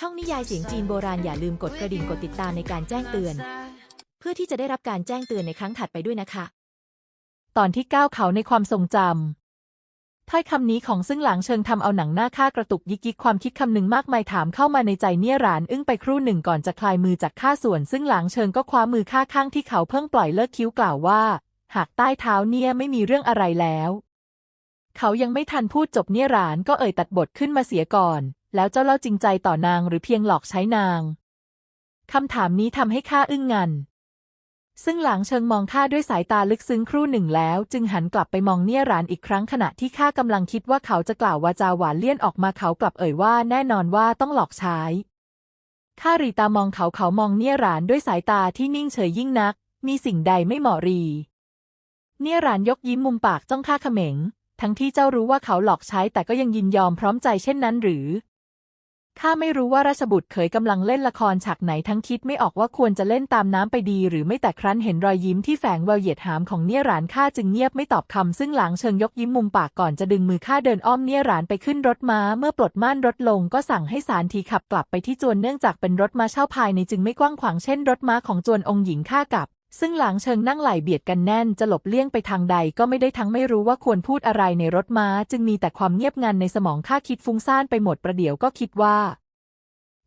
ช่องนิยายเสียงจีนโบราณอย่าลืมกดกระดิ่งกดติดตามในการแจ้งเตือน เพื่อที่จะได้รับการแจ้งเตือนในครั้งถัดไปด้วยนะคะ ตอนที่ก้าวเขาในความทรงจำถ้อยคำนี้ของซึ่งหลังเชิงทำเอาหนังหน้าค่ากระตุกยิกยิกความคิดคำหนึ่งมากมายถามเข้ามาในใจเนี่ยหรานอึ้งไปครู่หนึ่งก่อนจะคลายมือจากข้าส่วน ซึ่งหลังเชิงก็คว้ามือข้าข้างที่เขาเพิ่งปล่อยเลิกคิ้วกล่าวว่า หากใต้เท้าเนี่ยไม่มีเรื่องอะไรแล้ว เขายังไม่ทันพูดจบเนี่ยหรานก็เอ่ยตัดบทขึ้นมาเสียก่อน แล้วเจ้าเล่าจริงใจต่อนางหรือเพียงหลอกใช้นาง คำถามนี้ทำให้ข้าอึ้งงัน ซึ่งหลังเชิงมองข้าด้วยสายตาลึกซึ้งครู่หนึ่งแล้ว จึงหันกลับไปมองเนี่ยรานอีกครั้งขณะที่ข้ากำลังคิดว่าเขาจะกล่าววาจาหวานเลี่ยนออกมาเขากลับเอ่ยว่าแน่นอนว่าต้องหลอกใช้ข้ารีตามองเขาเขามองเนี่ยรานด้วยสายตาที่นิ่งเฉยยิ่งนัก มีสิ่งใดไม่เหมาะรี เนี่ยรานยกยิ้มมุมปากจ้องข้าเขม็ง ทั้งที่เจ้ารู้ว่าเขาหลอกใช้แต่ก็ยังยินยอมพร้อมใจเช่นนั้นหรือ ข้าไม่รู้ว่าราชบุตรเขยกำลังเล่นละครฉากไหนทั้งคิดไม่ออกว่าควรจะเล่นตามน้ำไปดี หรือไม่แต่ครั้นเห็นรอยยิ้มที่แฝงแววเหยียดหามของเนี่ยหรานข้าจึงเงียบไม่ตอบคำซึ่งหลังเชิงยกยิ้มมุมปากก่อนจะดึงมือข้าเดินอ้อมเนี่ยหรานไปขึ้นรถม้าเมื่อปลดม่านรถลงก็สั่งให้สารทีขับกลับไปที่จวนเนื่องจากเป็นรถม้าเช่าภายในจึงไม่กว้างขวางเช่นรถม้าของจวนองค์หญิงข้ากับ ซึ่งหลังเชิงนั่งไหลเบียดกันแน่นจะหลบเลี่ยงไปทางใดก็ไม่ได้ทั้งไม่รู้ว่าควรพูดอะไรในรถม้า จึงมีแต่ความเงียบงันในสมองข้าคิดฟุ้งซ่านไปหมดประเดี๋ยวก็คิดว่า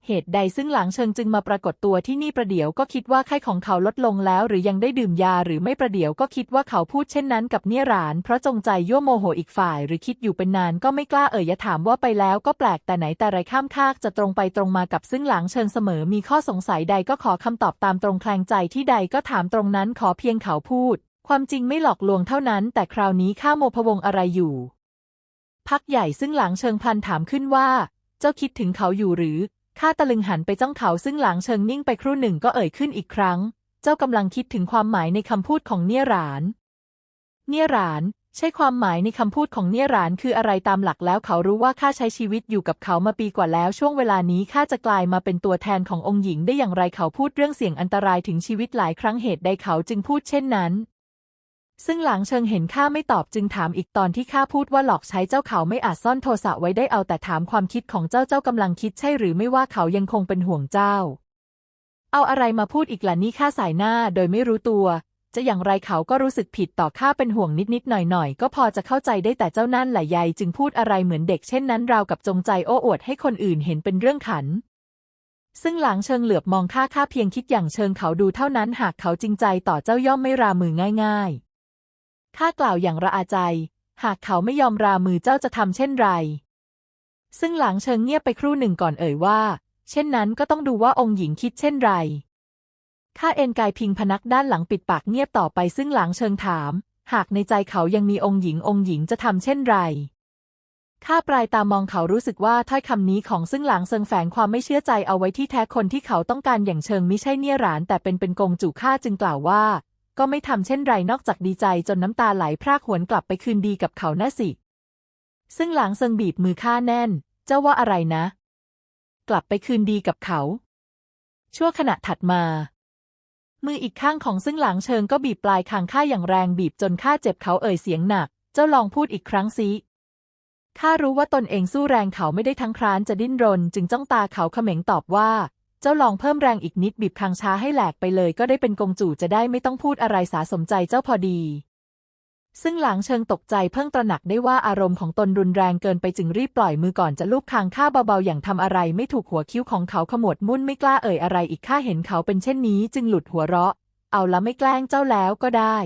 เหตุใดซึ่งหลังเชิงจึงมาปรากฏตัวที่นี่ประเดี๋ยวก็คิดว่าไข้ของเขาลดลงแล้ว หรือยังได้ดื่มยาหรือไม่ประเดี๋ยวก็คิดว่าเขาพูดเช่นนั้นกับเนี่ยราน เพราะจงใจยั่วโมโหอีกฝ่าย หรือคิดอยู่เป็นนานก็ไม่กล้าเอ่ยย่าถามว่าไปแล้วก็แปลกแต่ไหนแต่ไรข้ามคากจะตรงไปตรงมากับซึ่งหลังเชิงเสมอมีข้อสงสัยใดก็ขอคำตอบตามตรงแคลงใจที่ใดก็ถามตรงนั้นขอเพียงเขาพูด ความจริงไม่หลอกลวงเท่านั้น แต่คราวนี้ข้าโมพวงอะไรอยู่ พักใหญ่ซึ่งหลังเชิงพันถามขึ้นว่า เจ้าคิดถึงเขาอยู่หรือ ข้าตะลึงหันไปจ้องเขาซึ่งหลังเชิงนิ่งไปครู่หนึ่งก็เอ่ยขึ้นอีกครั้ง เจ้ากำลังคิดถึงความหมายในคำพูดของเนี่ยหราน เนี่ยหราน ใช่ความหมายในคำพูดของเนี่ยหรานคืออะไรตามหลักแล้วเขารู้ว่าข้าใช้ชีวิตอยู่กับเขามาปีกว่าแล้ว ช่วงเวลานี้ข้าจะกลายมาเป็นตัวแทนขององค์หญิงได้อย่างไรเขาพูดเรื่องเสี่ยงอันตรายถึงชีวิตหลายครั้งเหตุใดเขาจึงพูดเช่นนั้น ซึ่งหลังเชิงเห็นข้าไม่ตอบจึงถามอีกตอนที่ข้าพูดว่าหลอกใช้เจ้าเขาไม่อาจซ่อนโทสะไว้ได้เอาแต่ถามความคิดของเจ้าเจ้ากำลังคิดใช่หรือไม่ว่าเขายังคงเป็นห่วงเจ้า เอาอะไรมาพูดอีกล่ะนี่ข้าสายหน้าโดยไม่รู้ตัว จะอย่างไรเขาก็รู้สึกผิดต่อข้าเป็นห่วงนิดๆหน่อยๆ ก็พอจะเข้าใจได้แต่เจ้านั่นแหละยายจึงพูดอะไรเหมือนเด็กเช่นนั้นราวกับจงใจโอ้อวดให้คนอื่นเห็นเป็นเรื่องขันซึ่งหลังเชิงเหลือบมองข้าข้าเพียงคิดอย่างเชิงเขาดูเท่านั้นหากเขาจริงใจต่อเจ้าย่อมไม่รามือง่าย ๆ ข้ากล่าวอย่างระอาใจ หากเขาไม่ยอมรามือเจ้าจะทำเช่นไร ซึ่งหลังเชิงเงียบไปครู่หนึ่งก่อนเอ่ยว่า เช่นนั้นก็ต้องดูว่าองค์หญิงคิดเช่นไร ข้าเอ็นกายพิงพนักด้านหลังปิดปากเงียบต่อไปซึ่งหลังเชิงถาม หากในใจเขายังมีองค์หญิงองค์หญิงจะทำเช่นไรข้าปลายตามองเขารู้สึกว่าถ้อยคำนี้ของซึ่งหลังเซิงแฝงความไม่เชื่อใจเอาไว้ที่แท้คนที่เขาต้องการอย่างเชิงไม่ใช่เนี่ยหรานแต่เป็นเป็นกงจู่ข้าจึงกล่าวว่า ก็ไม่ทำเช่นไรนอกจากดีใจจนน้ำตาไหลพรากหวนกลับไปคืนดีกับเขาน่ะสิ ซึ่งหลังเซิงบีบมือข้าแน่น เจ้าว่าอะไรนะ กลับไปคืนดีกับเขา ชั่วขณะถัดมา มืออีกข้างของซึ่งหลังเชิงก็บีบปลายคางข้าอย่างแรงบีบจนข้าเจ็บเขาเอ่ยเสียงหนัก เจ้าลองพูดอีกครั้งสิข้ารู้ว่าตนเองสู้แรงเขาไม่ได้ทั้งครานจะดิ้นรน จึงจ้องตาเขาเขม็งตอบว่า จ้าลองเพิ่มแรงอีกนิดบีบคางช้าให้แหลกไปเลย ก็ได้เป็นกงจู่จะได้ไม่ต้องพูดอะไรสาสมใจเจ้าพอดี ซึ่งหลังเชิงตกใจเพิ่งตระหนักได้ว่าอารมณ์ของตนรุนแรงเกินไปจึงรีบปล่อยมือก่อนจะลูบคางข้าเบาๆอย่างทำอะไรไม่ถูกหัวคิ้วของเขาขมวดมุ่นไม่กล้าเอ่ยอะไรอีกข้าเห็นเขาเป็นเช่นนี้ จึงหลุดหัวเราะ เอาละไม่แกล้งเจ้าแล้วก็ได้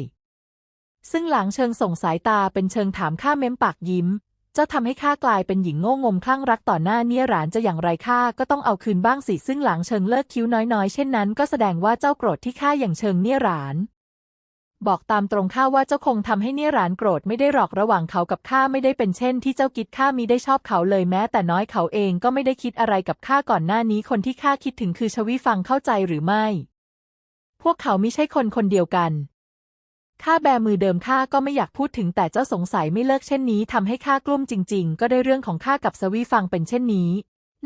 ซึ่งหลังเชิงส่งสายตาเป็นเชิงถามข้าเม้มปากยิ้ม เจ้าทำให้ข้ากลายเป็นหญิงโง่งมคลั่งรักต่อหน้าเนี่ยหรานจะอย่างไรข้าก็ต้องเอาคืนบ้างสิซึ่งหลังเชิงเลิกคิ้วน้อยๆ เช่นนั้นก็แสดงว่าเจ้าโกรธที่ข้าอย่างเชิงเนี่ยหราน บอกตามตรงข้าว่าเจ้าคงทำให้เนี่ยหรานโกรธไม่ได้หรอกระหว่างเขากับข้าไม่ได้เป็นเช่น ที่เจ้าคิดข้ามีได้ชอบเขาเลยแม้ แต่น้อยเขาเองก็ไม่ได้คิดอะไรกับข้าก่อนหน้านี้คนที่ข้าคิดถึงคือชวีฟังเข้าใจหรือไม่ พวกเขาไม่ใช่คนคนเดียวกัน ข้าแบมือเดิมข้าก็ไม่อยากพูดถึงแต่เจ้าสงสัยไม่เลิกเช่นนี้ทำให้ข้ากลุ้มจริง ๆ ก็ได้เรื่องของข้ากับสวีฟังเป็นเช่นนี้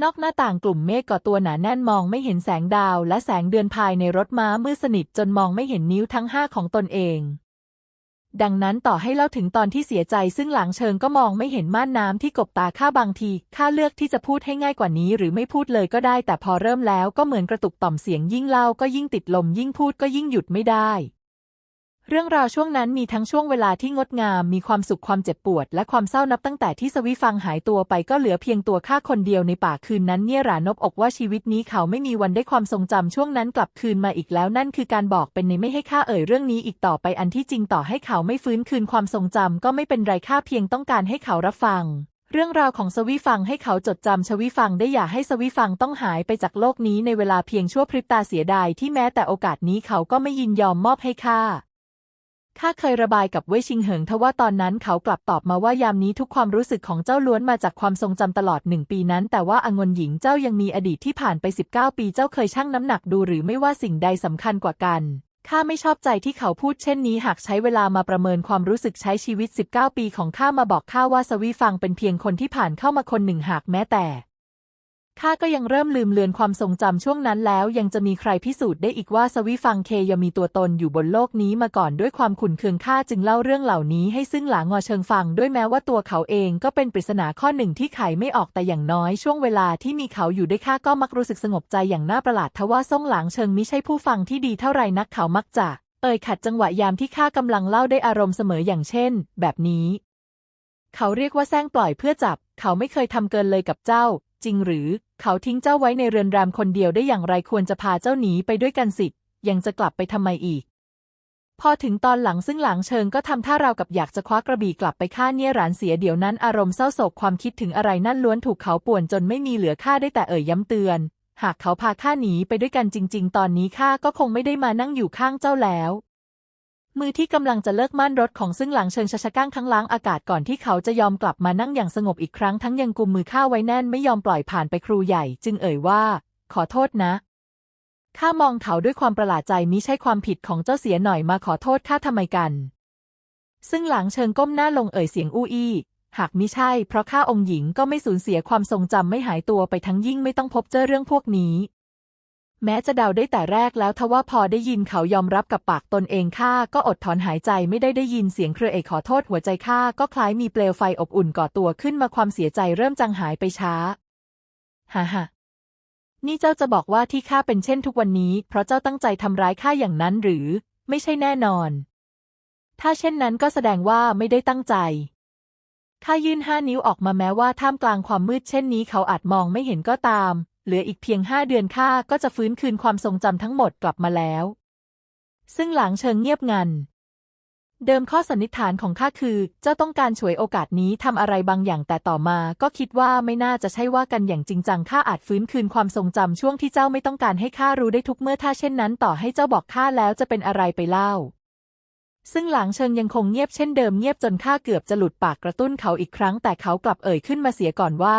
นอกหน้าต่างกลุ่มเมฆก่อตัวหนาแน่นมองไม่เห็นแสงดาว และแสงเดือนภายในรถม้ามืดสนิทจนมองไม่เห็นนิ้วทั้งห้าของตนเอง ดังนั้นต่อให้เล่าถึงตอนที่เสียใจซึ่งหลังเชิงก็มองไม่เห็นม่านน้ำที่กบตาข้าบางทีข้าเลือกที่จะพูดให้ง่ายกว่านี้ หรือไม่พูดเลยก็ได้ แต่พอเริ่มแล้วก็เหมือนกระตุกต่อมเสียงยิ่งเล่าก็ยิ่งติดลมยิ่งพูดก็ยิ่งหยุดไม่ได้ เรื่องราวช่วงนั้นมีทั้งช่วงเวลาที่งดงาม มีความสุขความเจ็บปวด และความเศร้านับตั้งแต่ที่สวิฟังหายตัวไปก็เหลือเพียงตัวข้าคนเดียวในป่าคืนนั้นเนี่ยรานบอกว่าชีวิตนี้เขาไม่มีวันได้ความทรงจำช่วงนั้นกลับคืนมาอีกแล้วนั่นคือการบอกเป็นในไม่ให้ข้าเอ่ยเรื่องนี้อีกต่อไปอันที่จริงต่อให้เขาไม่ฟื้นคืนความทรงจำก็ไม่เป็นไรข้าเพียงต้องการให้เขารับฟังเรื่องราวของสวิฟังให้เขาจดจำชวิฟังได้อย่าให้สวิฟังต้องหายไปจากโลกนี้ในเวลาเพียงชั่วพริบตาเสียดายที่แม้แต่โอกาสนี้เขาก็ไม่ยินยอมมอบให้ข้า ข้าเคยระบายกับเว่ยชิงเหิงทว่าตอนนั้นเขากลับตอบมาว่ายามนี้ทุกความรู้สึกของเจ้าล้วนมาจากความทรงจำตลอดหนึ่งปีนั้น แต่ว่าอางนหญิงเจ้ายังมีอดีตที่ผ่านไป 19 ปีเจ้าเคยชั่งน้ำหนักดูหรือไม่ว่าสิ่งใดสำคัญกว่ากันข้าไม่ชอบใจที่เขาพูดเช่นนี้หากใช้เวลามาประเมินความรู้สึกใช้ชีวิต 19 ปีของข้ามาบอกข้าว่าสวีฟังเป็นเพียงคนที่ผ่านเข้ามาคนหนึ่งหากแม้แต่ ข้าก็ยังเริ่มลืมเลือนความทรงจำช่วงนั้นแล้ว ยังจะมีใครพิสูจน์ได้อีกว่าสวิฟังเคยังมีตัวตนอยู่บนโลกนี้มาก่อนด้วยความขุ่นเคืองข้าจึงเล่าเรื่องเหล่านี้ให้ซึ่งหลางอเชิงฟังด้วยแม้ว่าตัวเขาเองก็เป็นปริศนาข้อหนึ่งที่ไขไม่ออกแต่อย่างน้อยช่วงเวลาที่มีเขาอยู่ด้วยข้าก็มักรู้สึกสงบใจอย่างน่าประหลาดทว่าซ่งหลางเชิงมิใช่ผู้ฟังที่ดีเท่าไรนักเขามักจะ เอ่ยขัดจังหวะยามที่ข้ากำลังเล่าได้อารมณ์เสมออย่างเช่น แบบนี้ เขาเรียกว่าแซงปล่อยเพื่อจับ เขาไม่เคยทำเกินเลยกับเจ้า จริงหรือ เขาทิ้งเจ้าไว้ในเรือนรามคนเดียวได้อย่างไรควรจะพาเจ้าหนีไปด้วยกันสิ ยังจะกลับไปทำไมอีก พอถึงตอนหลังซึ่งหลังเชิงก็ทำท่าราวกับอยากจะคว้ากระบี่กลับไปฆ่าเนี่ยหรานเสียเดี๋ยวนั้นอารมณ์เศร้าโศกความคิดถึงอะไรนั่นล้วนถูกเขาป่วนจนไม่มีเหลือค่าได้แต่เอ่ยย้ำเตือน หากเขาพาข้าหนีไปด้วยกันจริง ๆ ตอนนี้ข้าก็คงไม่ได้มานั่งอยู่ข้างเจ้าแล้ว มือที่กำลังจะเลิกม่านรถของซึ่งหลังเชิงชะชะก้างข้งล้างอากาศก่อนที่เขาจะยอมกลับมานั่งอย่างสงบอีกครั้งทั้งยังกุมมือข้าไว้แน่นไม่ยอมปล่อยผ่านไปครูใหญ่ จึงเอ่ยว่า ขอโทษนะข้ามองเขาด้วยความประหลาดใจมิใช่ความผิดของเจ้าเสียหน่อยมาขอโทษข้าทำไมกัน ซึ่งหลังเชิงก้มหน้าลงเอ่ยเสียงอู้อี้หากมิใช่ เพราะข้าองค์หญิงก็ไม่สูญเสียความทรงจำไม่หายตัวไปทั้งยิ่งไม่ต้องพบเจอเรื่องพวกนี้ แม้จะเดาได้แต่แรกแล้วทว่าพอได้ยินเขายอมรับกับปากตนเองข้าก็อดถอนหายใจไม่ได้ได้ยินเสียงเครือเอกขอโทษหัวใจข้าก็คล้ายมีเปลวไฟอบอุ่นก่อตัวขึ้นมาความเสียใจเริ่มจางหายไปช้าฮ่าฮ่านี่เจ้าจะบอกว่าที่ข้าเป็นเช่นทุกวันนี้ เพราะเจ้าตั้งใจทำร้ายข้าอย่างนั้นหรือ ไม่ใช่แน่นอน ถ้าเช่นนั้นก็แสดงว่าไม่ได้ตั้งใจข้ายื่นห้านิ้วออกมาแม้ว่าท่ามกลางความมืดเช่นนี้เขาอาจมองไม่เห็นก็ตาม เหลืออีกเพียงห้าเดือนข้าก็จะฟื้นคืนความทรงจำทั้งหมดกลับมาแล้ว ซึ่งหลังเชิงเงียบงัน เดิมข้อสันนิษฐานของข้าคือ เจ้าต้องการฉวยโอกาสนี้ทำอะไรบางอย่างแต่ต่อมาก็คิดว่าไม่น่าจะใช่ว่ากันอย่างจริงจังข้าอาจฟื้นคืนความทรงจำช่วงที่เจ้าไม่ต้องการให้ข้ารู้ได้ทุกเมื่อถ้าเช่นนั้น ต่อให้เจ้าบอกข้าแล้วจะเป็นอะไรไปเล่าซึ่งหลังเชิงยังคงเงียบเช่นเดิมเงียบจนข้าเกือบจะหลุดปากกระตุ้นเขาอีกครั้งแต่เขากลับเอ่ยขึ้นมาเสียก่อนว่า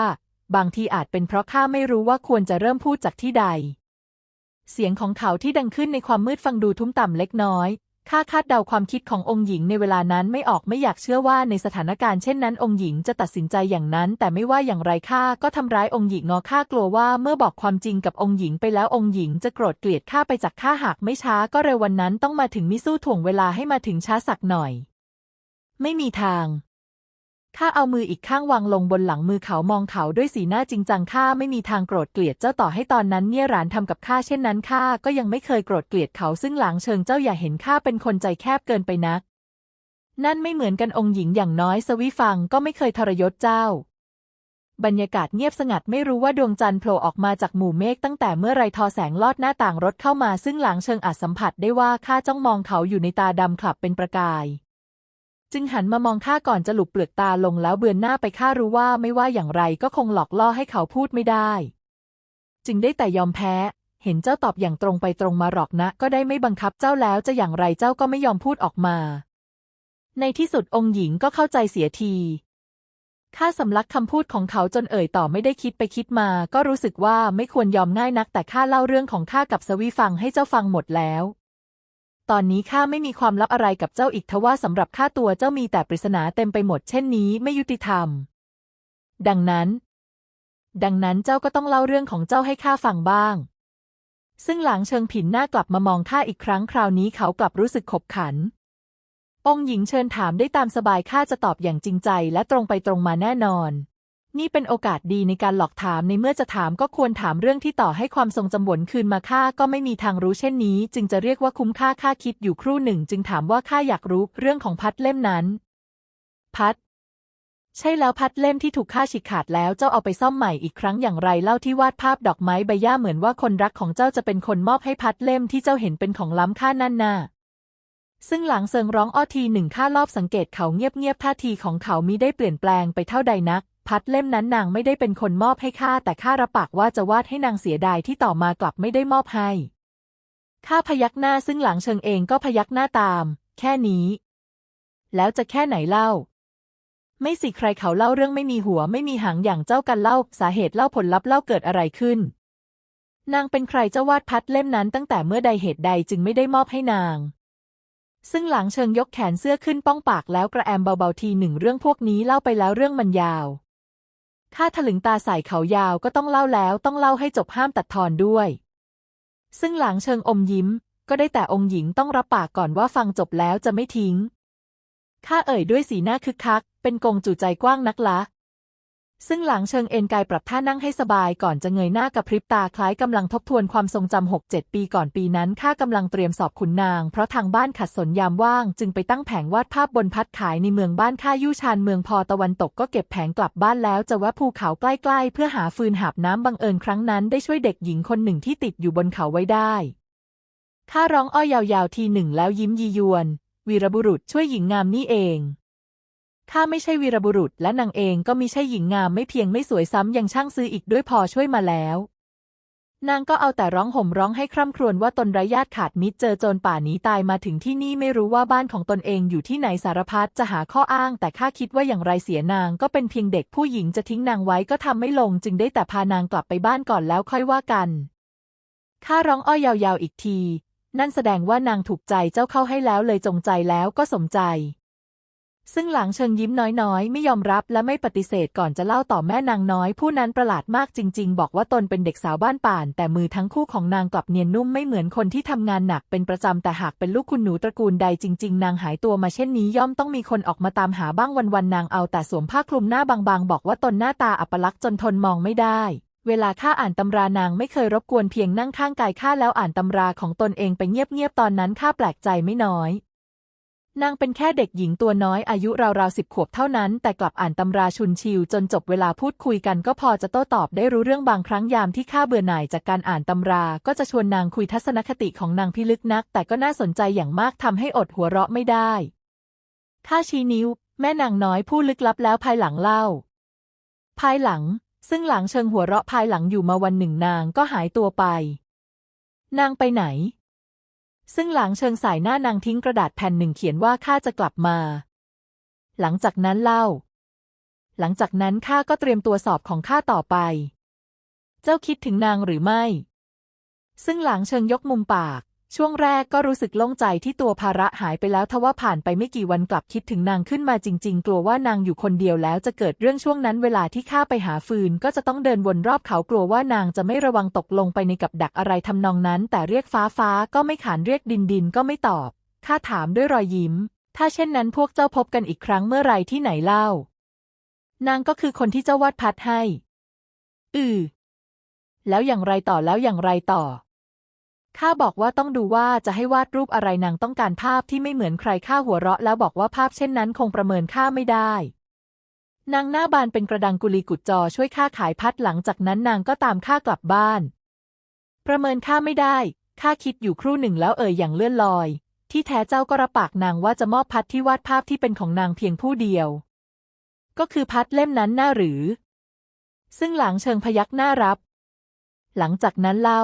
บางทีอาจเป็นเพราะข้าไม่รู้ว่าควรจะเริ่มพูดจากที่ใด เสียงของเขาที่ดังขึ้นในความมืดฟังดูทุ้มต่ำเล็กน้อย ข้าคาดเดาความคิดขององค์หญิงในเวลานั้นไม่ออกไม่อยากเชื่อว่าในสถานการณ์เช่นนั้นองค์หญิงจะตัดสินใจอย่างนั้น แต่ไม่ว่าอย่างไรข้าก็ทำร้ายองค์หญิงงอข้ากลัวว่าเมื่อบอกความจริงกับองค์หญิงไปแล้วองค์หญิงจะโกรธเกลียดข้าไปจากข้าหากไม่ช้าก็เร็ววันนั้นต้องมาถึงมิสู้ถ่วงเวลาให้มาถึงช้าสักหน่อย ไม่มีทาง ข้าเอามืออีกข้างวางลงบนหลังมือเขามองเขาด้วยสีหน้าจริงจังข้าไม่มีทางโกรธเกลียดเจ้าต่อให้ตอนนั้นเนี่ยหลานทำกับข้าเช่นนั้นข้าก็ยังไม่เคยโกรธเกลียดเขาซึ่งหลังเชิงเจ้าอย่าเห็นข้าเป็นคนใจแคบเกินไปนัก นั่นไม่เหมือนกันองค์หญิงอย่างน้อยสวิฟังก็ไม่เคยทรยศเจ้า บรรยากาศเงียบสงัดไม่รู้ว่าดวงจันทร์โผล่ออกมาจากหมู่เมฆตั้งแต่เมื่อไรทอแสงลอดหน้าต่างรถเข้ามาซึ่งหลังเชิงอาจสัมผัสได้ว่าข้าจ้องมองเขาอยู่ในตาดำขลับเป็นประกาย จึงหันมามองข้าก่อนจะหลุบเปลือกตาลงแล้วเบือนหน้าไปข้ารู้ว่าไม่ว่าอย่างไรก็คงหลอกล่อให้เขาพูดไม่ได้ จึงได้แต่ยอมแพ้ เห็นเจ้าตอบอย่างตรงไปตรงมาหรอกนะ ก็ได้ไม่บังคับเจ้าแล้วจะอย่างไรเจ้าก็ไม่ยอมพูดออกมา ในที่สุดองค์หญิงก็เข้าใจเสียทีข้าสำลักคำพูดของเขาจนเอ่ยต่อไม่ได้คิดไปคิดมา ก็รู้สึกว่าไม่ควรยอมง่ายนักแต่ข้าเล่าเรื่องของข้ากับสวีฟังให้เจ้าฟังหมดแล้ว ตอนนี้ข้าไม่มีความลับอะไรกับเจ้าอีกทว่าสำหรับข้าตัวเจ้ามีแต่ปริศนาเต็มไปหมดเช่นนี้ไม่ยุติธรรม ดังนั้น ดังนั้นเจ้าก็ต้องเล่าเรื่องของเจ้าให้ข้าฟังบ้าง ซึ่งหลังเชิงผินหน้ากลับมามองข้าอีกครั้งคราวนี้เขากลับรู้สึกขบขัน องค์หญิงเชิญถามได้ตามสบายข้าจะตอบอย่างจริงใจและตรงไปตรงมาแน่นอน นี่เป็นโอกาสดีในการหลอกถามในเมื่อจะถามก็ควรถามเรื่องที่ต่อให้ความทรงจำวนคืนมาข้าก็ไม่มีทางรู้เช่นนี้ จึงจะเรียกว่าคุ้มค่าข้าคิดอยู่ครู่หนึ่ง จึงถามว่าข้าอยากรู้เรื่องของพัดเล่มนั้น พัด ใช่แล้วพัดเล่มที่ถูกฆ่าฉีกขาดแล้วเจ้าเอาไปซ่อมใหม่อีกครั้งอย่างไรเล่าที่วาดภาพดอกไม้ใบหญ้าเหมือนว่าคนรักของเจ้าจะเป็นคนมอบให้พัดเล่มที่เจ้าเห็นเป็นของล้ำค่านั่นน่ะซึ่งหลังเซิงร้องอ้อทีหนึ่งข้ารอบสังเกตเขาเงียบๆท่าทีของเขามิได้เปลี่ยนแปลงไปเท่าใดนัก พัดเล่มนั้นนางไม่ได้เป็นคนมอบให้ข้าแต่ข้ารับปากว่าจะวาดให้นางเสียดายที่ต่อมากลับไม่ได้มอบให้ข้าพยักหน้าซึ่งหลังเชิงเองก็พยักหน้าตาม แค่นี้ แล้วจะแค่ไหนเล่า ไม่สิใครเขาเล่าเรื่องไม่มีหัวไม่มีหางอย่างเจ้ากันเล่า สาเหตุเล่าผลลัพธ์เล่าเกิดอะไรขึ้น นางเป็นใครเจ้าวาดพัดเล่มนั้นตั้งแต่เมื่อใดเหตุใดจึงไม่ได้มอบให้นาง ซึ่งหลังเชิงยกแขนเสื้อขึ้นป้องปากแล้วกระแอมเบาๆทีหนึ่งเรื่องพวกนี้เล่าไปแล้วเรื่องมันยาว ถ้าถลึงตาใส่เขายาวก็ต้องเล่าแล้วต้องเล่าให้จบห้ามตัดทอนด้วย ซึ่งหลังเชิงอมยิ้ม ก็ได้แต่องค์หญิงต้องรับปากก่อนว่าฟังจบแล้วจะไม่ทิ้งข้าเอ่ยด้วยสีหน้าคึกคัก เป็นกงจู่ใจกว้างนักละ ซึ่งหลังเชิงเอ็นกายปรับท่านั่งให้สบายก่อนจะเงยหน้ากระพริบตาคล้ายกำลังทบทวนความทรงจำหกเจ็ดปีก่อนปีนั้นข้ากำลังเตรียมสอบขุนนาง เพราะทางบ้านขัดสนยามว่าง จึงไปตั้งแผงวาดภาพบนพัดขายในเมืองบ้านข้ายู่ชานเมืองพอตะวันตกก็เก็บแผงกลับบ้านแล้วจะแวะภูเขาใกล้ๆ เพื่อหาฟืนหาบน้ำบังเอิญครั้งนั้นได้ช่วยเด็กหญิงคนหนึ่งที่ติดอยู่บนเขาไว้ได้ข้าร้องอ้อยยาวๆทีหนึ่งแล้วยิ้มยียวน วีรบุรุษช่วยหญิงงามนี่เอง ข้าไม่ใช่วีรบุรุษ และนางเองก็มิใช่หญิงงามไม่เพียงไม่สวยซ้ำยังช่างซื้ออีกด้วยพอช่วยมาแล้ว นางก็เอาแต่ร้องห่มร้องให้คร่ำครวญว่าตนไร้ญาติขาดมิตรเจอโจรป่าหนีตายมาถึงที่นี่ไม่รู้ว่าบ้านของตนเองอยู่ที่ไหนสารพัดจะหาข้ออ้าง แต่ข้าคิดว่าอย่างไรเสียนางก็เป็นเพียงเด็กผู้หญิงจะทิ้งนางไว้ก็ทำไม่ลง จึงได้แต่พานางกลับไปบ้านก่อนแล้วค่อยว่ากันข้าร้องอ้อยยาวๆอีกที นั่นแสดงว่านางถูกใจเจ้าเข้าให้แล้วเลยจงใจแล้วก็สมใจ ซึ่งหลังเชิงยิ้มน้อยๆ ไม่ยอมรับและไม่ปฏิเสธก่อนจะเล่าต่อแม่นางน้อย ผู้นั้นประหลาดมากจริง ๆ บอกว่าตนเป็นเด็กสาวบ้านป่าน แต่มือทั้งคู่ของนางกลับเนียนนุ่มไม่เหมือนคนที่ทำงานหนักเป็นประจำแต่หากเป็นลูกคุณหนูตระกูลใดจริง ๆ นางหายตัวมาเช่นนี้ย่อมต้องมีคนออกมาตามหาบ้างวันๆนางเอาแต่สวมผ้าคลุมหน้าบางๆ บอกว่าตนหน้าตาอัปลักษณ์จนทนมองไม่ได้เวลาข้าอ่านตำรานางไม่เคยรบกวนเพียงนั่งข้างกายข้าแล้วอ่านตำราของตนเองไปเงียบๆตอนนั้นข้าแปลกใจไม่น้อย นางเป็นแค่เด็กหญิงตัวน้อยอายุราวๆสิบขวบเท่านั้น แต่กลับอ่านตำราชุนชิวจนจบเวลาพูดคุยกันก็พอจะโต้ตอบได้รู้เรื่องบางครั้งยามที่ข้าเบื่อหน่ายจากการอ่านตำรา ก็จะชวนนางคุยทัศนคติของนางพิลึกนัก แต่ก็น่าสนใจอย่างมากทำให้อดหัวเราะไม่ได้ข้าชี้นิ้ว แม่นางน้อยผู้ลึกลับแล้วภายหลังเล่า ภายหลัง ซึ่งหลังเชิงหัวเราะภายหลังอยู่มาวันหนึ่งนางก็หายตัวไป นางไปไหน ซึ่งหลังเชิงสายหน้านางทิ้งกระดาษแผ่นหนึ่งเขียนว่าข้าจะกลับมา หลังจากนั้นเล่า หลังจากนั้นข้าก็เตรียมตัวสอบของข้าต่อไป เจ้าคิดถึงนางหรือไม่ ซึ่งหลังเชิงยกมุมปาก ช่วงแรกก็รู้สึกโล่งใจที่ตัวภาระหายไปแล้วทว่าผ่านไปไม่กี่วันกลับคิดถึงนางขึ้นมาจริง ๆ กลัวว่านางอยู่คนเดียวแล้วจะเกิดเรื่องช่วงนั้นเวลาที่ข้าไปหาฟืน ก็จะต้องเดินวนรอบเขากลัวว่านางจะไม่ระวังตกลงไปในกับดักอะไรทำนองนั้น แต่เรียกฟ้าฟ้าก็ไม่ขานเรียกดินดินก็ไม่ตอบข้าถามด้วยรอยยิ้ม ถ้าเช่นนั้นพวกเจ้าพบกันอีกครั้งเมื่อไรที่ไหนเล่า นางก็คือคนที่เจ้าวาดพัดให้ อือแล้วอย่างไรต่อแล้วอย่างไรต่อ ข้าบอกว่าต้องดูว่าจะให้วาดรูปอะไรนางต้องการภาพที่ไม่เหมือนใครข้าหัวเราะแล้วบอกว่าภาพเช่นนั้นคงประเมินค่าไม่ได้ นางหน้าบานเป็นกระดังกุลีกุดจอช่วยข้าขายพัดหลังจากนั้นนางก็ตามข้ากลับบ้าน ประเมินค่าไม่ได้ข้าคิดอยู่ครู่หนึ่งแล้วเอ่ยอย่างเลื่อนลอย ที่แท้เจ้าก็รับปากนางว่าจะมอบพัดที่วาดภาพที่เป็นของนางเพียงผู้เดียว ก็คือพัดเล่มนั้นน่าหรือ ซึ่งหลังเชิงพยักหน้ารับ หลังจากนั้นเล่า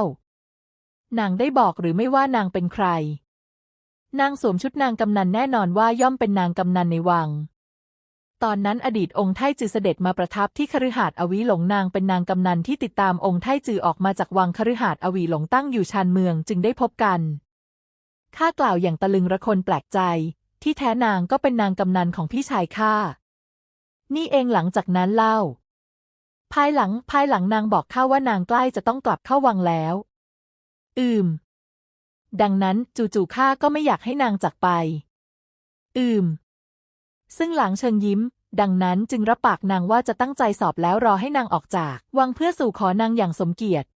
นางได้บอกหรือไม่ว่านางเป็นใคร นางสวมชุดนางกำนันแน่นอนว่าย่อมเป็นนางกำนันในวัง ตอนนั้นอดีตองค์ไทจือเสด็จมาประทับที่คฤหาสน์อวีหลงนางเป็นนางกำนันที่ติดตามองค์ไทจือออกมาจากวังคฤหาสน์อวีหลงตั้งอยู่ชานเมืองจึงได้พบกัน ข้ากล่าวอย่างตะลึงระคนแปลกใจ ที่แท้นางก็เป็นนางกำนันของพี่ชายข้า นี่เองหลังจากนั้นเล่าภายหลังภายหลังนางบอกข้าว่านางใกล้จะต้องกลับเข้าวังแล้ว อืม ดังนั้นจู่ๆข้าก็ไม่อยากให้นางจากไป อืม ซึ่งหลังเชิงยิ้ม ดังนั้นจึงรับปากนางว่าจะตั้งใจสอบแล้วรอให้นางออกจาก วังเพื่อสู่ขอนางอย่างสมเกียรติ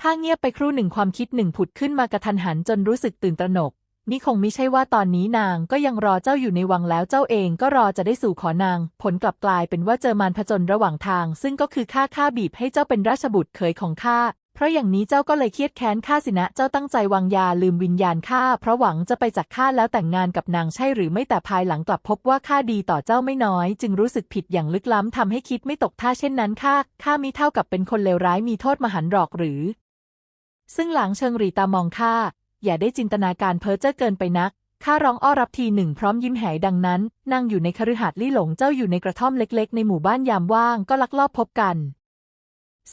ข้าเงียบไปครู่หนึ่งความคิดหนึ่งผุดขึ้นมากระทันหันจนรู้สึกตื่นตระหนก นี่คงไม่ใช่ว่าตอนนี้นางก็ยังรอเจ้าอยู่ในวังแล้วเจ้าเองก็รอจะได้สู่ขอนาง ผลกลับกลายเป็นว่าเจอมารผจญระหว่างทาง ซึ่งก็คือข้าข้าบีบให้เจ้าเป็นราชบุตรเขยของข้า ราะอย่างนี้เจ้าก็เลยเครียดแค้นข้าสินะ เจ้าตั้งใจวางยาลืมวิญญาณข้าเพราะหวังจะไปจากข้าแล้วแต่งงานกับนางใช่หรือไม่แต่ภายหลังกลับพบว่าข้าดีต่อเจ้าไม่น้อย จึงรู้สึกผิดอย่างลึกล้ำทำให้คิดไม่ตกท่าเช่นนั้นข้าข้ามิเท่ากับเป็นคนเลวร้ายมีโทษมหันหรอกหรือ ซึ่งหลังเชิงรีตามองข้าอย่าได้จินตนาการเพ้อเจ้อเกินไปนักข้าร้องอ้อรับทีหนึ่งพร้อมยิ้มแหยดังนั้นนางอยู่ในคฤหาสน์ลี่หลงเจ้าอยู่ในกระท่อมเล็ก ๆ ในหมู่บ้านยามว่างก็ลักลอบพบกัน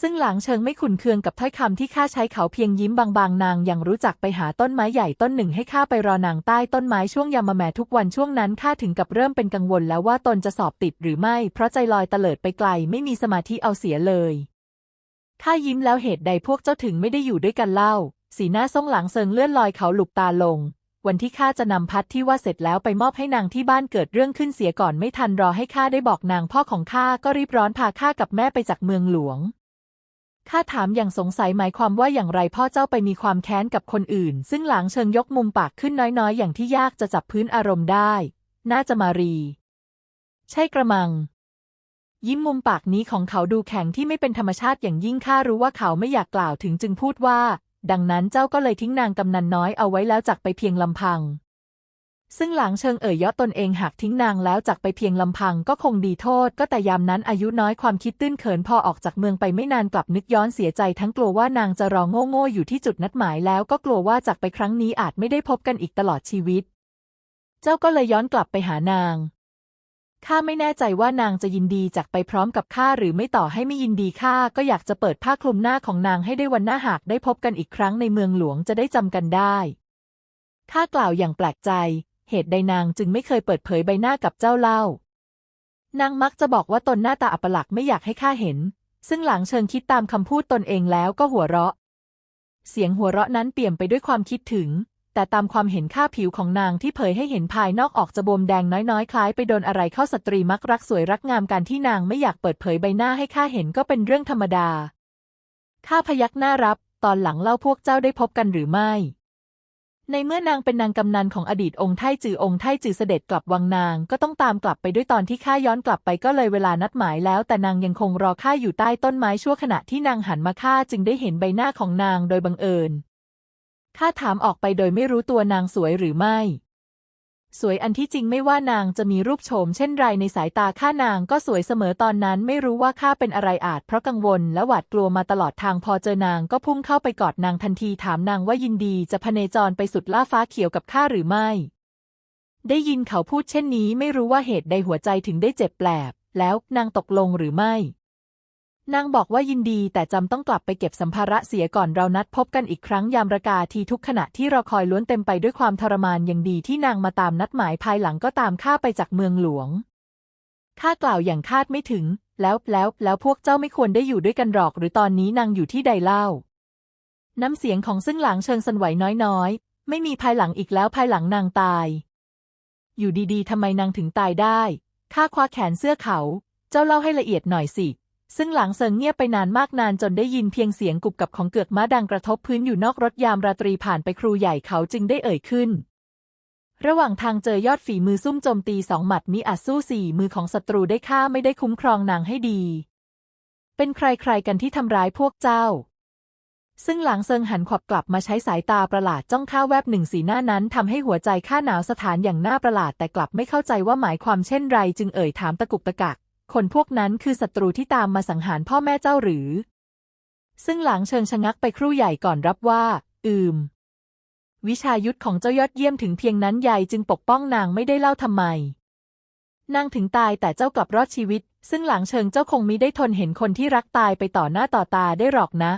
ซึ่งหลังเชิงไม่ขุนเคืองกับถ้อยคำที่ข้าใช้เขาเพียงยิ้มบางๆ นางยังรู้จักไปหาต้นไม้ใหญ่ต้นหนึ่งให้ข้าไปรอนางใต้ต้นไม้ช่วงยามมาแหมทุกวันช่วงนั้นข้าถึงกับเริ่มเป็นกังวลแล้วว่าตนจะสอบติดหรือไม่ เพราะใจลอยเตลิดไปไกลไม่มีสมาธิเอาเสียเลยข้ายิ้มแล้วเหตุใดพวกเจ้าถึงไม่ได้อยู่ด้วยกันเล่า สีหน้าส่งหลังเซิงเลื่อนลอยเขาหลุบตาลง วันที่ข้าจะนำพัดที่ว่าเสร็จแล้วไปมอบให้นางที่บ้านเกิดเรื่องขึ้นเสียก่อนไม่ทันรอให้ข้าได้บอกนางพ่อของข้าก็รีบร้อนพาข้ากับแม่ไปจากเมืองหลวง ข้าถามอย่างสงสัยหมายความว่าอย่างไรพ่อเจ้าไปมีความแค้นกับคนอื่น ซึ่งหลังเชิงยกมุมปากขึ้นน้อยๆ อย่างที่ยากจะจับพื้นอารมณ์ได้ น่าจะมารี ใช่กระมัง ยิ้มมุมปากนี้ของเขาดูแข็งที่ไม่เป็นธรรมชาติอย่างยิ่งข้ารู้ว่าเขาไม่อยากกล่าวถึงจึงพูดว่า ดังนั้นเจ้าก็เลยทิ้งนางกำนันน้อยเอาไว้แล้วจักไปเพียงลำพัง ซึ่งหลังเชิงเอ่ยยอตนเองหากทิ้งนางแล้วจักไปเพียงลำพังก็คงดีโทษ ก็แต่ยามนั้นอายุน้อยความคิดตื้นเขินพอออกจากเมืองไปไม่นานกลับนึกย้อนเสียใจทั้งกลัวว่านางจะรอโง่ๆอยู่ที่จุดนัดหมายแล้วก็กลัวว่าจากไปครั้งนี้อาจไม่ได้พบกันอีกตลอดชีวิต เจ้าก็เลยย้อนกลับไปหานางข้าไม่แน่ใจว่านางจะยินดีจากไปพร้อมกับข้าหรือไม่ต่อให้ไม่ยินดีข้าก็อยากจะเปิดผ้าคลุมหน้าของนางให้ได้วันหน้าหากได้พบกันอีกครั้งในเมืองหลวงจะได้จำกันได้ข้ากล่าวอย่างแปลกใจ เหตุใดนางจึงไม่เคยเปิดเผยใบหน้ากับเจ้าเล่า นางมักจะบอกว่าตนหน้าตาอัปลักษณ์ไม่อยากให้ข้าเห็น ซึ่งหลังเชิงคิดตามคำพูดตนเองแล้วก็หัวเราะ เสียงหัวเราะนั้นเปี่ยมไปด้วยความคิดถึง แต่ตามความเห็นค่าผิวของนางที่เผยให้เห็นภายนอกออกจะบวมแดงน้อยๆ คล้ายไปโดนอะไรเข้าสตรีมักรักสวยรักงามการที่นางไม่อยากเปิดเผยใบหน้าให้ข้าเห็นก็เป็นเรื่องธรรมดาข้าพยักหน้ารับ ตอนหลังเล่าพวกเจ้าได้พบกันหรือไม่ ในเมื่อนางเป็นนางกำนันของอดีตองค์ไทจือองค์ไทจือเสด็จกลับวังนางก็ต้องตามกลับไปด้วยตอนที่ข้าย้อนกลับไปก็เลยเวลานัดหมายแล้ว แต่นางยังคงรอข้าอยู่ใต้ต้นไม้ชั่วขณะที่นางหันมาข้าจึงได้เห็นใบหน้าของนางโดยบังเอิญข้าถามออกไปโดยไม่รู้ตัวนางสวยหรือไม่ สวยอันที่จริงไม่ว่านางจะมีรูปโฉมเช่นไรในสายตาข้านางก็สวยเสมอตอนนั้นไม่รู้ว่าข้าเป็นอะไรอาจ เพราะกังวลและหวาดกลัวมาตลอดทางพอเจอนางก็พุ่งเข้าไปกอดนางทันทีถามนางว่ายินดีจะพเนจรไปสุดล่าฟ้าเขียวกับข้าหรือไม่ ได้ยินเขาพูดเช่นนี้ไม่รู้ว่าเหตุใดหัวใจถึงได้เจ็บแปลบ แล้วนางตกลงหรือไม่ นางบอกว่ายินดีแต่จำต้องกลับไปเก็บสัมภาระเสียก่อนเรานัดพบกันอีกครั้งยามรากาทีทุกขณะที่เรอคอยล้วนเต็มไปด้วยความทรมานอย่างดีที่นางมาตามนัดหมายภายหลังก็ตามข้าไปจากเมืองหลวงข้ากล่าวอย่างคาดไม่ถึง แล้วแล้วแล้วพวกเจ้าไม่ควรได้อยู่ด้วยกันหรอก หรือตอนนี้นางอยู่ที่ใดเล่า น้ำเสียงของซึ่งหลังเชิงสันไหวน้อยๆ ไม่มีภายหลังอีกแล้วภายหลังนางตาย อยู่ดีๆทำไมนางถึงตายได้ข้าคว้าแขนเสื้อเขา เจ้าเล่าให้ละเอียดหน่อยสิ ซึ่งหลังเซิงเงียบไปนานมากนานจนได้ยินเพียงเสียงกุบกับของเกือกม้าดังกระทบพื้นอยู่นอกรถยามราตรีผ่านไปครูใหญ่เขาจึงได้เอ่ยขึ้น ระหว่างทางเจอยอดฝีมือซุ่มโจมตีสองหมัดมิอาจสู้สี่มือของศัตรูได้ฆ่าไม่ได้คุ้มครองนางให้ดี เป็นใครๆกันที่ทำร้ายพวกเจ้า ซึ่งหลังเซิงหันขวับกลับมาใช้สายตาประหลาดจ้องข้าแวบหนึ่งสีหน้านั้นทำให้หัวใจข้าหนาวสถานอย่างน่าประหลาดแต่กลับไม่เข้าใจว่าหมายความเช่นไรจึงเอ่ยถามตะกุกตะกัก คนพวกนั้นคือศัตรูที่ตามมาสังหารพ่อแม่เจ้าหรือ ซึ่งหลังเชิงชะงักไปครู่ใหญ่ก่อนรับว่า อืม วิชายุทธของเจ้ายอดเยี่ยมถึงเพียงนั้นใหญ่จึงปกป้องนางไม่ได้เล่าทำไม นางถึงตายแต่เจ้ากลับรอดชีวิต ซึ่งหลังเชิงเจ้าคงมิได้ทนเห็นคนที่รักตายไปต่อหน้าต่อตาได้หรอกนะ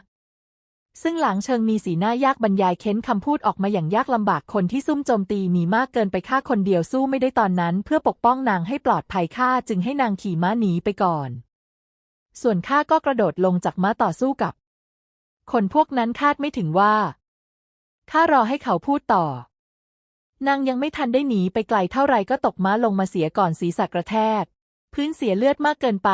ซึ่งหลังเชิงมีสีหน้ายากบรรยายเค้นคำพูดออกมาอย่างยากลำบากคนที่ซุ่มโจมตีมีมากเกินไปฆ่าคนเดียวสู้ไม่ได้ตอนนั้น เพื่อปกป้องนางให้ปลอดภัยข้าจึงให้นางขี่ม้าหนีไปก่อน ส่วนข้าก็กระโดดลงจากม้าต่อสู้กับ คนพวกนั้นคาดไม่ถึงว่าข้ารอให้เขาพูดต่อ นางยังไม่ทันได้หนีไปไกลเท่าไรก็ตกม้าลงมาเสียก่อนศีรษะกระแทก พื้นเสียเลือดมากเกินไป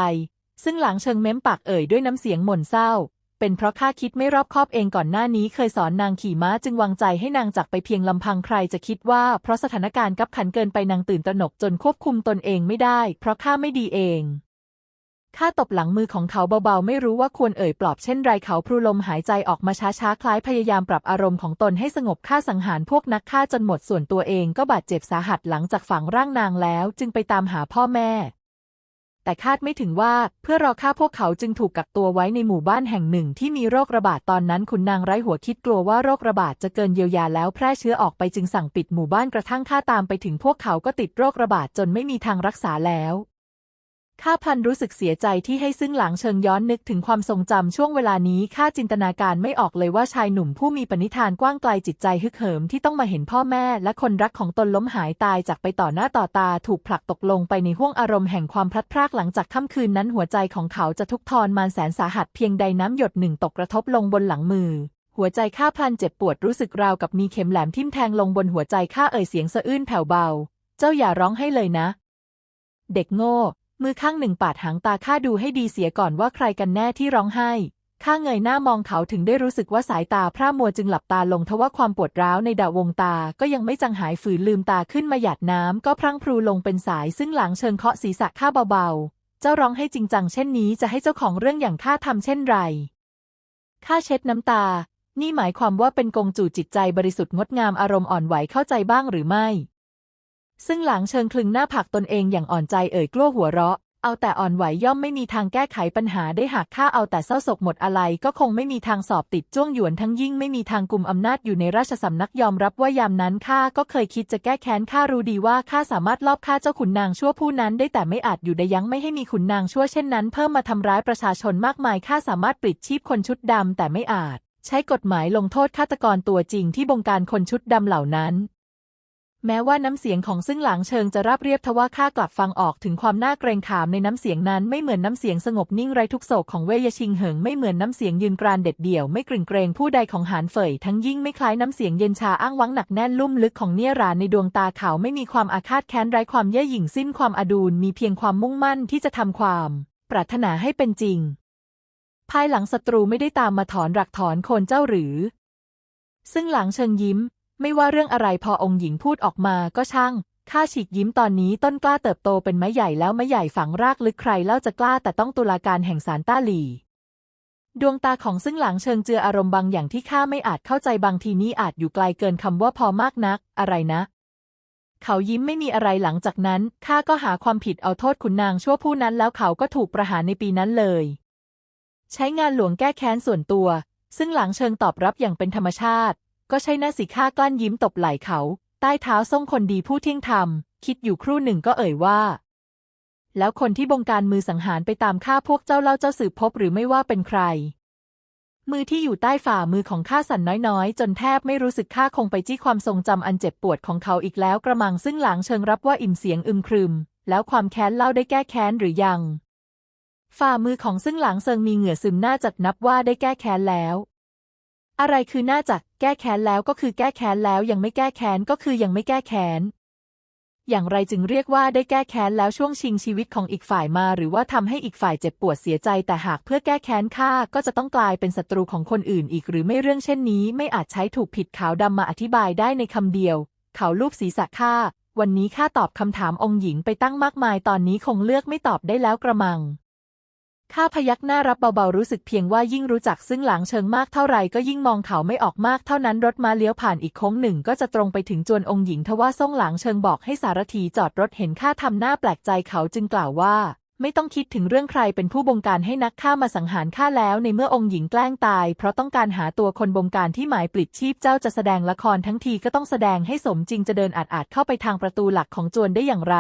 ซึ่งหลังเชิงเม้มปากเอ่ยด้วยน้ำเสียงหม่นเศร้า เป็นเพราะข้าคิดไม่รอบคอบเองก่อนหน้านี้เคยสอนนางขี่ม้าจึงวางใจให้นางจักไปเพียงลำพังใครจะคิดว่า เพราะสถานการณ์กับขันเกินไปนางตื่นตระหนกจนควบคุมตนเองไม่ได้ เพราะข้าไม่ดีเองข้าตบหลังมือของเขาเบาๆ ไม่รู้ว่าควรเอ่ยปลอบเช่นไรเขาพรูลมหายใจออกมาช้าๆ คล้ายพยายามปรับอารมณ์ของตนให้สงบฆ่าสังหารพวกนักฆ่าจนหมดส่วนตัวเองก็บาดเจ็บสาหัสหลังจากฝังร่างนางแล้ว จึงไปตามหาพ่อแม่ แต่คาดไม่ถึงว่าเพื่อรอฆ่าพวกเขาจึงถูกกักตัวไว้ในหมู่บ้านแห่งหนึ่งที่มีโรคระบาดตอนนั้นขุนนางไร้หัวคิดกลัวว่าโรคระบาดจะเกินเยียวยาแล้วแพร่เชื้อออกไปจึงสั่งปิดหมู่บ้านกระทั่งข้าตามไปถึงพวกเขาก็ติดโรคระบาดจนไม่มีทางรักษาแล้ว ข้าพันรู้สึกเสียใจที่ให้ซึ่งหลังเชิงย้อนนึกถึงความทรงจำช่วงเวลานี้ข้าจินตนาการไม่ออกเลยว่าชายหนุ่มผู้มีปณิธานกว้างไกลจิตใจฮึกเหิมที่ต้องมาเห็นพ่อแม่และคนรักของตนล้มหายตายจากไปต่อหน้าต่อตาถูกผลักตกลงไปในห้วงอารมณ์แห่งความพลัดพรากหลังจากค่ำคืนนั้นหัวใจของเขาจะทุกข์ทรมานแสนสาหัสเพียงใดน้ำหยดหนึ่งตกกระทบลงบนหลังมือหัวใจข้าพันเจ็บปวดรู้สึกราวกับมีเข็มแหลมทิ่มแทงลงบนหัวใจข้าเอ่ยเสียงสะอื้นแผ่วเบา เจ้าอย่าร้องให้เลยนะ เด็กโง่ มือข้างหนึ่งปาดหางตาข้าดูให้ดีเสียก่อนว่าใครกันแน่ที่ร้องไห้ข้าเงยหน้ามองเขาถึงได้รู้สึกว่าสายตาพร่ามัวจึงหลับตาลงทว่าความปวดร้าวในดาวงตาก็ยังไม่จางหายฝืนลืมตาขึ้นมาหยาดน้ำก็พรั่งพรูลงเป็นสายซึ่งหลังเชิงเคาะศีรษะข้าเบาๆ เจ้าร้องให้จริงจังเช่นนี้จะให้เจ้าของเรื่องอย่างข้าทำเช่นไรข้าเช็ดน้ำตา นี่หมายความว่าเป็นกงจู่จิตใจบริสุทธิ์งดงามอารมณ์อ่อนไหวเข้าใจบ้างหรือไม่ ซึ่งหลังเชิงคลึงหน้าผากตนเองอย่างอ่อนใจเอ่ยกลั้วหัวเราะ เอาแต่อ่อนไหวย่อมไม่มีทางแก้ไขปัญหาได้หากข้าเอาแต่เศร้าโศกหมดอะไร ก็คงไม่มีทางสอบติดจ้วงหยวนทั้งยิ่งไม่มีทางกุมอำนาจอยู่ในราชสำนักยอมรับว่ายามนั้นข้าก็เคยคิดจะแก้แค้นข้ารู้ดีว่าข้าสามารถลอบฆ่าเจ้าขุนนางชั่วผู้นั้นได้แต่ไม่อาจอยู่ได้ยั้งไม่ให้มีขุนนางชั่วเช่นนั้นเพิ่มมาทำร้ายประชาชนมากมายข้าสามารถปลิดชีพคนชุดดำแต่ไม่อาจ ใช้กฎหมายลงโทษฆาตกรตัวจริงที่บงการคนชุดดำเหล่านั้น แม้ว่าน้ำเสียงของซึ่งหลังเชิงจะราบเรียบทว่าข้ากลับฟังออกถึงความน่าเกรงขามในน้ำเสียงนั้นไม่เหมือนน้ำเสียงสงบนิ่งไรทุกโศกของเวยชิงเหิงไม่เหมือนน้ำเสียงยืนกรานเด็ดเดี่ยวไม่กริ่งเกรงผู้ใดของหานเฟยทั้งยิ่งไม่คล้ายน้ำเสียงเย็นชาอ้างว้างหนักแน่นลุ่มลึกของเนียรานในดวงตาเขาไม่มีความอาฆาตแค้นไร้ความเย่อหยิ่งสิ้นความอดูลมีเพียงความมุ่งมั่นที่จะทำความ ปรารถนาให้เป็นจริง ภายหลังศัตรูไม่ได้ตามมาถอนหลักถอนโคนเจ้าหรือ ซึ่งหลังเชิงยิ้ม ไม่ว่าเรื่องอะไรพอองค์หญิงพูดออกมาก็ช่าง ข้าฉีกยิ้มตอนนี้ต้นกล้าเติบโตเป็นไม้ใหญ่แล้วไม้ใหญ่ฝังรากลึกใครเล่าจะกล้าแต่ต้องตุลาการแห่งสารต้าหลีดวงตาของซึ่งหลังเชิงเจืออารมณ์บางอย่างที่ข้าไม่อาจเข้าใจบางทีนี้อาจอยู่ไกลเกินคำว่าพอมากนัก อะไรนะ เขายิ้มไม่มีอะไรหลังจากนั้นข้าก็หาความผิดเอาโทษขุนนางชั่วผู้นั้นแล้วเขาก็ถูกประหารในปีนั้นเลย ใช้งานหลวงแก้แค้นส่วนตัว ซึ่งหลังเชิงตอบรับอย่างเป็นธรรมชาติ ก็ใช้หน้าสีข้ากลั้นยิ้มตบไหล่เขา ใต้เท้าส่งคนดีผู้เที่ยงธรรม คิดอยู่ครู่หนึ่งก็เอ่ยว่า แล้วคนที่บงการมือสังหารไปตามฆ่าพวกเจ้าเล่าเจ้าสืบพบหรือไม่ว่าเป็นใคร มือที่อยู่ใต้ฝ่ามือของข้าสั่นน้อยๆ จนแทบไม่รู้สึกข้าคงไปจี้ความทรงจำอันเจ็บปวดของเขาอีกแล้วกระมังซึ่งหลังเชิงรับว่าอิ่มเสียงอึมครึม แล้วความแค้นเล่าได้แก้แค้นหรือยัง ฝ่ามือของซึ่งหลังเซิงมีเหงื่อซึมหน่าจัดนับว่าได้แก้แค้นแล้ว อะไรคือหน่าจักแก้แค้นแล้วก็คือแก้แค้นแล้วยังไม่แก้แค้นก็คือยังไม่แก้แค้นอย่างไรจึงเรียกว่าได้แก้แค้นแล้วช่วงชิงชีวิตของอีกฝ่ายมา หรือว่าทำให้อีกฝ่ายเจ็บปวดเสียใจ แต่หากเพื่อแก้แค้นข้าก็จะต้องกลายเป็นศัตรูของคนอื่นอีกหรือไม่เรื่องเช่นนี้ ไม่อาจใช้ถูกผิดขาวดำมาอธิบายได้ในคำเดียว เขาลูบศีรษะข้าวันนี้ข้าตอบคำถามองค์หญิงไปตั้งมากมายตอนนี้คงเลือกไม่ตอบได้แล้วกระมัง ข้าพยักหน้ารับเบาๆรู้สึกเพียงว่ายิ่งรู้จักซึ่งหลังเชิงมากเท่าไรก็ยิ่งมองเขาไม่ออกมากเท่านั้นรถมาเลี้ยวผ่านอีกโค้งหนึ่งก็จะตรงไปถึงจวนองค์หญิงทว่าส่งหลังเชิงบอกให้สารถีจอดรถเห็นข้าทำหน้าแปลกใจเขาจึงกล่าวว่า ไม่ต้องคิดถึงเรื่องใครเป็นผู้บงการให้นักฆ่ามาสังหารข้าแล้วในเมื่อองค์หญิงแกล้งตาย เพราะต้องการหาตัวคนบงการที่หมายปลิดชีพเจ้าจะแสดงละครทั้งทีก็ต้องแสดงให้สมจริงจะเดินอาจๆเข้าไปทางประตูหลักของจวนได้อย่างไร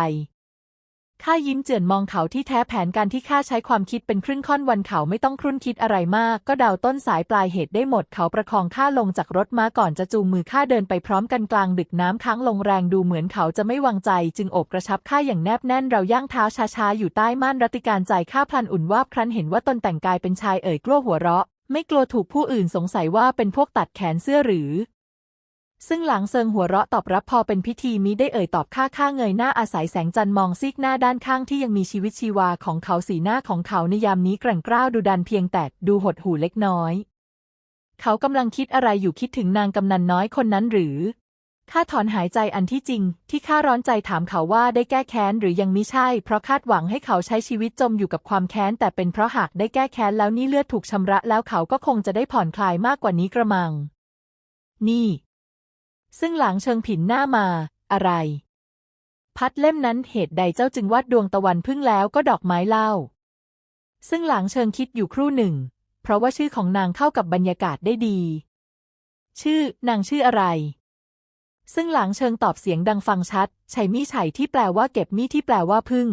ข้ายิ้มเจือนมองเขาที่แท้แผนการที่ข้าใช้ความคิดเป็นครึ่งค่อนวันเขาไม่ต้องครุ่นคิดอะไรมาก ก็เดาต้นสายปลายเหตุได้หมดเขาประคองข้าลงจากรถมาก่อนจะจูงมือข้าเดินไปพร้อมกันกลางดึกน้ำค้างลงแรงดูเหมือนเขาจะไม่วางใจ จึงโอบกระชับข้าอย่างแนบแน่นเราย่างเท้าช้าๆอยู่ใต้ม่านรัติการใจข้าพลันอุ่นวาบครั้นเห็นว่าตนแต่งกายเป็นชายเอ่ยกลัวหัวเราะ ไม่กลัวถูกผู้อื่นสงสัยว่าเป็นพวกตัดแขนเสื้อหรือ ซึ่งหลังเซิงหัวเราะตอบรับพอเป็นพิธีมิได้เอ่ยตอบค่าค่าเงยหน้าอาศัยแสงจันทร์มองซีกหน้าด้านข้างที่ยังมีชีวิตชีวาของเขาสีหน้าของเขาในยามนี้แกร่งกร้าวดูดันเพียงแต่ดูหดหู่เล็กน้อย เขากำลังคิดอะไรอยู่คิดถึงนางกำนันน้อยคนนั้นหรือข้าถอนหายใจอันที่จริง ที่ข้าร้อนใจถามเขาว่าได้แก้แค้นหรือยังมิใช่ เพราะคาดหวังให้เขาใช้ชีวิตจมอยู่กับความแค้น แต่เป็นเพราะหากได้แก้แค้นแล้วนี่เลือดถูกชำระแล้วเขาก็คงจะได้ผ่อนคลายมากกว่านี้กระมัง นี่ ซึ่งหลังเชิงผินหน้ามา อะไร พัดเล่มนั้นเหตุใดเจ้าจึงวาดดวงตะวันพึ่งแล้วก็ดอกไม้เล่า ซึ่งหลังเชิงคิดอยู่ครู่หนึ่ง เพราะว่าชื่อของนางเข้ากับบรรยากาศได้ดี ชื่อนางชื่ออะไร ซึ่งหลังเชิงตอบเสียงดังฟังชัดไฉมี่ไฉที่แปลว่าเก็บมี่ที่แปลว่าพึ่ง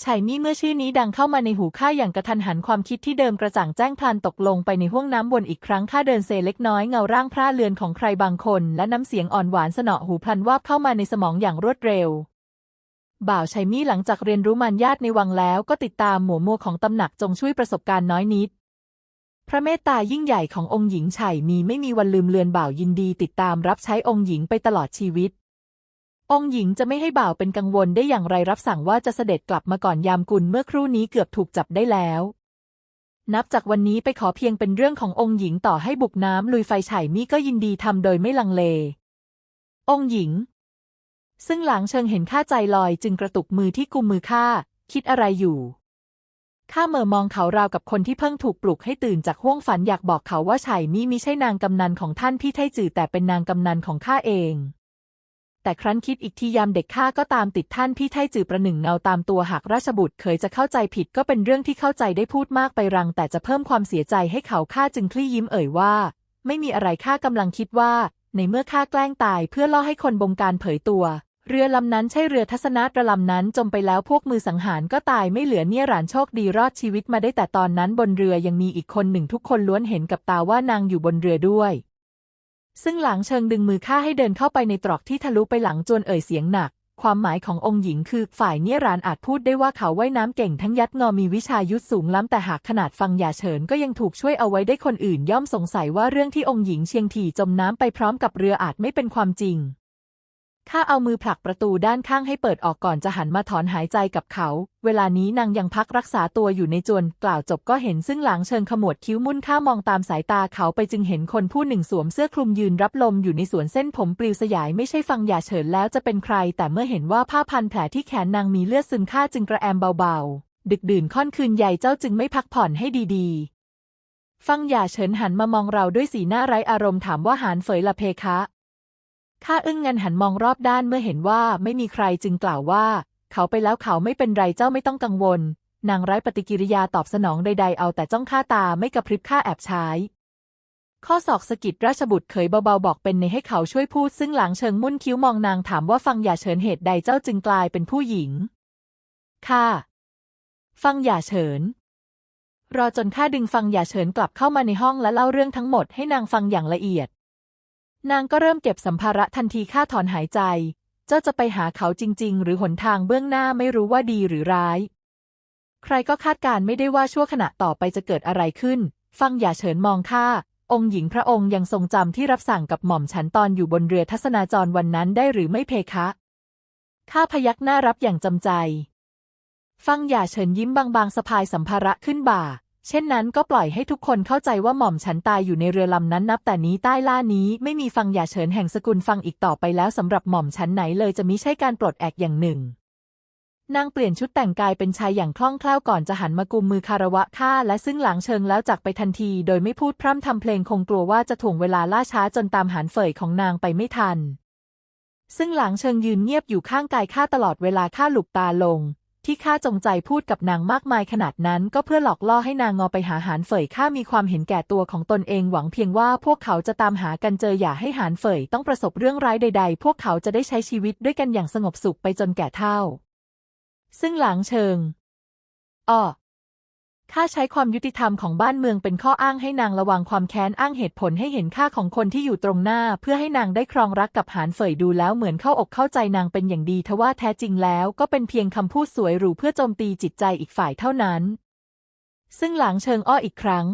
ไฉมี่เมื่อชื่อนี้ดังเข้ามาในหูข้าอย่างกระทันหันความคิดที่เดิมกระจ่างแจ้งพลันตกลงไปในห้วงน้ำวนอีกครั้งข้าเดินเซเล็กน้อยเงาร่างพร่าเลือนของใครบางคน และน้ำเสียงอ่อนหวานสนอหูพลันวาบเข้ามาในสมองอย่างรวดเร็ว บ่าวไฉมี่หลังจากเรียนรู้มารยาทในวังแล้วก็ติดตามหมัวมัวของตำหนักจงช่วยประสบการณ์น้อยนิด พระเมตตายิ่งใหญ่ขององค์หญิงไฉมีไม่มีวันลืมเลือนบ่าวยินดี ติดตามรับใช้องค์หญิงไปตลอดชีวิต องหญิงจะไม่ให้บ่าวเป็นกังวลได้อย่างไรรับสั่งว่าจะเสด็จกลับมาก่อนยามกุลเมื่อครู่นี้เกือบถูกจับได้แล้ว นับจากวันนี้ไปขอเพียงเป็นเรื่องขององค์หญิงต่อให้บุกน้ำลุยไฟไฉมี่ก็ยินดีทำโดยไม่ลังเล องค์หญิง ซึ่งหลังเชิงเห็นข้าใจลอยจึงกระตุกมือที่กุมมือข้าคิดอะไรอยู่ข้าเหม่อมองเขาราวกับคนที่เพิ่งถูกปลุกให้ตื่นจากห้วงฝันอยากบอกเขาว่าไฉมี่มิใช่นางกำนันของท่านพี่ไทจือแต่เป็นนางกำนันของข้าเอง แต่ครั้นคิดอีกทียามเด็กข้าก็ตามติดท่านพี่ไทจือประหนึ่งเงาตามตัวหากราชบุตรเคยจะเข้าใจผิดก็เป็นเรื่องที่เข้าใจได้พูดมากไปรัง แต่จะเพิ่มความเสียใจให้เขาข้าจึงคลี่ยิ้มเอ่ยว่า ไม่มีอะไรข้ากำลังคิดว่า ในเมื่อข้าแกล้งตายเพื่อล่อให้คนบงการเผยตัว เรือลำนั้นใช่เรือทัศนะระลำนั้นจมไปแล้วพวกมือสังหารก็ตายไม่เหลือเนี่ยหลานโชคดีรอดชีวิตมาได้แต่ตอนนั้นบนเรือยังมีอีกคนหนึ่งทุกคนล้วนเห็นกับตาว่านางอยู่บนเรือด้วย ซึ่งหลังเชิงดึงมือข้าให้เดินเข้าไปในตรอกที่ทะลุไปหลังจนเอ่ยเสียงหนัก ความหมายขององค์หญิงคือฝ่ายเนี่ยรานอาจพูดได้ว่าเขาว่ายน้ำเก่งทั้งยัดงอมีวิชายุทธสูงล้ำแต่หากขนาดฟังอย่าเฉินก็ยังถูกช่วยเอาไว้ได้คนอื่นย่อมสงสัยว่าเรื่องที่องค์หญิงเชียงถี่จมน้ำไปพร้อมกับเรืออาจไม่เป็นความจริง ข้าเอามือผลักประตูด้านข้างให้เปิดออกก่อนจะหันมาถอนหายใจกับเขา เวลานี้นางยังพักรักษาตัวอยู่ในจวน กล่าวจบก็เห็นซึ่งหลังเชิงขมวดคิ้วมุ่นข้ามองตามสายตาเขาไปจึงเห็นคนผู้หนึ่งสวมเสื้อคลุมยืนรับลมอยู่ในสวนเส้นผมปลิวสยายไม่ใช่ฟังอย่าเฉินแล้วจะเป็นใคร แต่เมื่อเห็นว่าผ้าพันแผลที่แขนนางมีเลือดซึมข้าจึงกระแอมเบาๆ ดึกดื่นค่อนคืนใหญ่เจ้าจึงไม่พักผ่อนให้ดีๆ ฟังอย่าเฉินหันมามองเราด้วยสีหน้าไร้อารมณ์ถามว่าหานเฟยละเพคะ ข้าอึ้งงันหันมองรอบด้านเมื่อเห็นว่าไม่มีใครจึงกล่าวว่า เขาไปแล้วเขาไม่เป็นไรเจ้าไม่ต้องกังวล นางไร้ปฏิกิริยาตอบสนองใดๆเอาแต่จ้องข้าตาไม่กระพริบข้าแอบใช้ข้อศอกสกิดราชบุตรเขยเบาๆบอกเป็นในให้เขาช่วยพูด ซึ่งหลังเชิงมุ่นคิ้วมองนางถามว่าฟังอย่าเฉินเหตุใดเจ้าจึงกลายเป็นผู้หญิงค่ะฟังอย่าเฉิน รอจนข้าดึงฟังอย่าเฉินกลับเข้ามาในห้องและเล่าเรื่องทั้งหมดให้นางฟังอย่างละเอียด นางก็เริ่มเก็บสัมภาระทันทีข้าถอนหายใจ เจ้าจะไปหาเขาจริง ๆ หรือหนทางเบื้องหน้าไม่รู้ว่าดีหรือร้าย ใครก็คาดการณ์ไม่ได้ว่าชั่วขณะต่อไปจะเกิดอะไรขึ้น ฟังอย่าเฉินมองข้าองค์หญิงพระองค์ยังทรงจำที่รับสั่งกับหม่อมฉันตอนอยู่บนเรือทัศนาจรวันนั้นได้หรือไม่เพคะข้าพยักหน้ารับอย่างจำใจ ฟังอย่าเฉินยิ้มบางๆสะพายสัมภาระขึ้นบ่า เช่นนั้นก็ปล่อยให้ทุกคนเข้าใจว่าหม่อมฉันตายอยู่ในเรือลำนั้นนับแต่นี้ใต้ล่านี้ไม่มีฟังอย่าเฉินแห่งสกุลฟังอีกต่อไปแล้วสำหรับหม่อมฉันไหนเลยจะมิใช่การปลดแอกอย่างหนึ่งนางเปลี่ยนชุดแต่งกายเป็นชายอย่างคล่องแคล่วก่อนจะหันมากุมมือคารวะข้าและซึ่งหลังเชิงแล้วจากไปทันทีโดยไม่พูดพร่ำทำเพลงคงกลัวว่าจะถ่วงเวลาล่าช้าจนตามหานเฟยของนางไปไม่ทัน ซึ่งหลังเชิงยืนเงียบอยู่ข้างกายข้าตลอดเวลาข้าหลุบตาลง ที่ข้าจงใจพูดกับนางมากมายขนาดนั้น ก็เพื่อหลอกล่อให้นางงอไปหาหานเฟยข้ามีความเห็นแก่ตัวของตนเองหวังเพียงว่าพวกเขาจะตามหากันเจออย่าให้หานเฟยต้องประสบเรื่องร้ายใด ๆ พวกเขาจะได้ใช้ชีวิตด้วยกันอย่างสงบสุขไปจนแก่เฒ่า ซึ่งหลังเชิงอ้อ ข้าใช้ความยุติธรรมของบ้านเมืองเป็นข้ออ้างให้นางระวังความแค้นอ้างเหตุผลให้เห็นค่าของคนที่อยู่ตรงหน้า เพื่อให้นางได้ครองรักกับหานเฟยดูแล้วเหมือนเข้าอกเข้าใจนางเป็นอย่างดีทว่าแท้จริงแล้วก็เป็นเพียงคำพูดสวยหรูเพื่อโจมตีจิตใจอีกฝ่ายเท่านั้น ซึ่งหลังเชิงอ้ออีกครั้ง